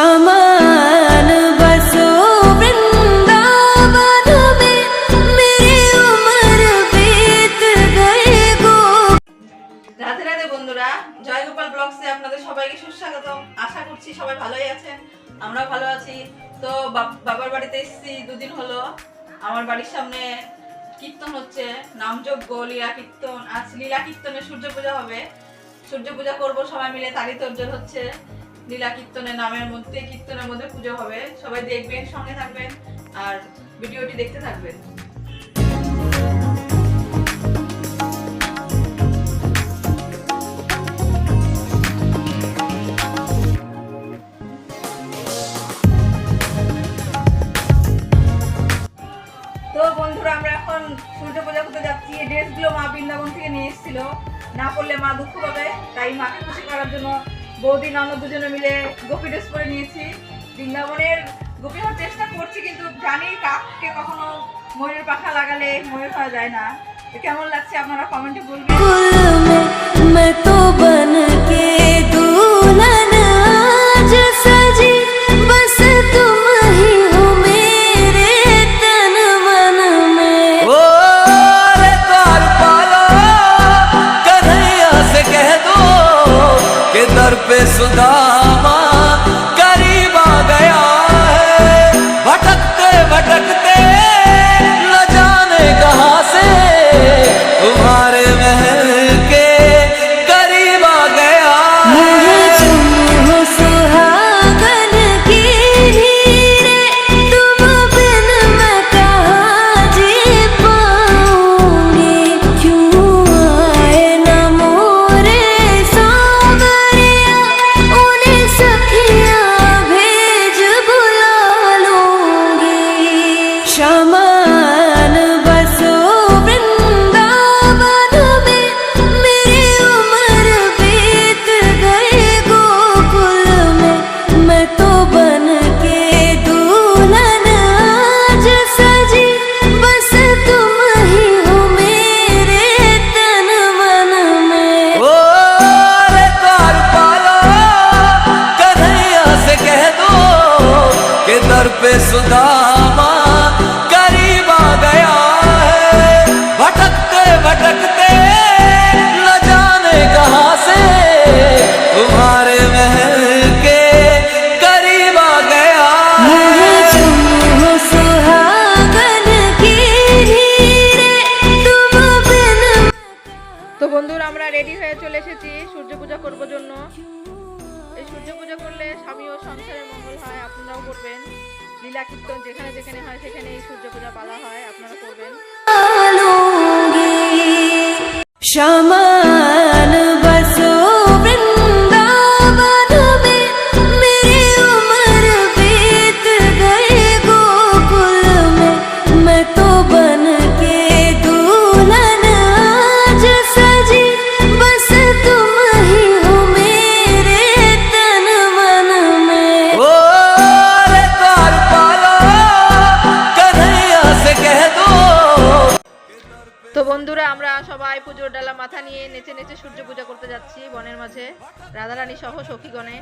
शमान बसो वृंदावन में मेरी उम्र बीत गई गो রাধে রাধে বন্ধুরা জয় গোপাল ব্লগসে আপনাদের সবাইকে সুস্বাগতম আশা করছি সবাই ভালোই আছেন আমরা ভালো আছি তো বাব- বাবার বাড়িতে এসেছি দুদিন হলো আমার বাড়ির সামনে কীর্তন হচ্ছে নামযজ্ঞ লীলা কীর্তন আজ লীলা কীর্তনে সূর্য পূজা হবে সূর্য পূজা করব সবাই মিলে তারই তোরজোর হচ্ছে লীলা কীর্তনের নামের মধ্যে, কীর্তনের মধ্যে পুজো হবে। সবাই দেখবেন, সঙ্গে থাকবেন, আর ভিডিওটি দেখতে থাকবেন। তো বন্ধুরা, আমরা এখন সূর্য পূজা করতে যাচ্ছি। ড্রেসগুলো মা বৃন্দাবন থেকে নিয়ে এসেছিল। না করলে মা দুঃখ পাবে, তাই মাকে খুশি করার জন্য বৌদি আমরা দুজনে মিলে গোপী ড্রেস পরে নিয়েছি। বৃন্দাবনের গোপী হওয়ার চেষ্টা করছি, কিন্তু জানি কাককে কখনো ময়ূরের পাখা লাগালে ময়ূর হওয়া যায় না। কেমন লাগছে? আপনারা কমেন্টে বলবেন। 수다. कि दर पे सुदामा करीब आ गया है भटकते भटकते न जाने कहां से तुम्हारे महल के करीब आ गया मुझे है तुम हो सुहागन की हीरे तुम बिन তো বন্ধুরা আমরা রেডি হয়ে চলে এসেছি সূর্য পূজা করবো জন্য এই সূর্য পূজা করলে স্বামী ও সংসারের মঙ্গল হয় আপনারাও করবেন। লীলা কীর্তন যেখানে যেখানে হয় সেখানে এই সূর্য পূজা পালা হয় আপনারা করবেন। लूंगी বন্ধুরা, আমরা সবাই পুজোর ডালা মাথা নিয়ে নেচে নেচে সূর্য পূজা করতে যাচ্ছি বনের মাঝে। রাধারানী সহ সখীগণে।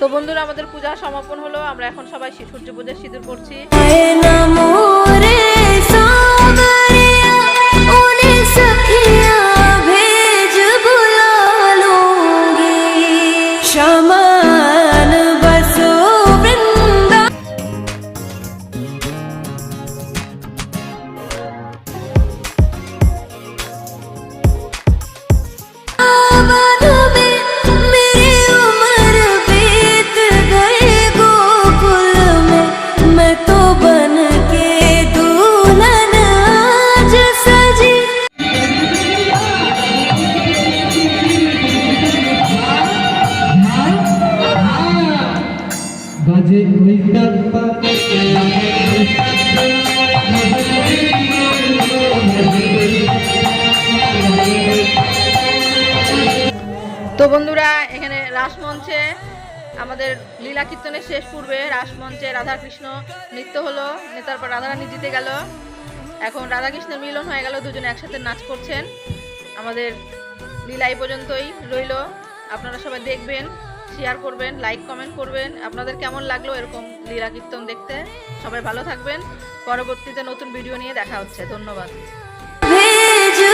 তো বন্ধুরা, আমাদের পূজা সমাপন হলো। আমরা এখন সবাই সূর্য পূজার সিঁদুর করছি शमान বাজে তো বন্ধুরা, এখানে রাসমঞ্চে আমাদের লীলা কীর্তনের শেষ পূর্বে রাসমঞ্চে রাধাকৃষ্ণ নৃত্য হলো তারপর রাধারানী জিতে গেল। এখন রাধাকৃষ্ণের মিলন হয়ে গেল, দুজনে একসাথে নাচ করছেন। আমাদের লীলা এই পর্যন্তই রইল। আপনারা সবাই দেখবেন। শেয়ার করবেন লাইক কমেন্ট করবেন। আপনাদের কেমন লাগল এরকম লীলা কীর্তন দেখতে? সবাই ভালো থাকবেন। পরবর্তীতে নতুন ভিডিও নিয়ে দেখা হচ্ছে। ধন্যবাদ।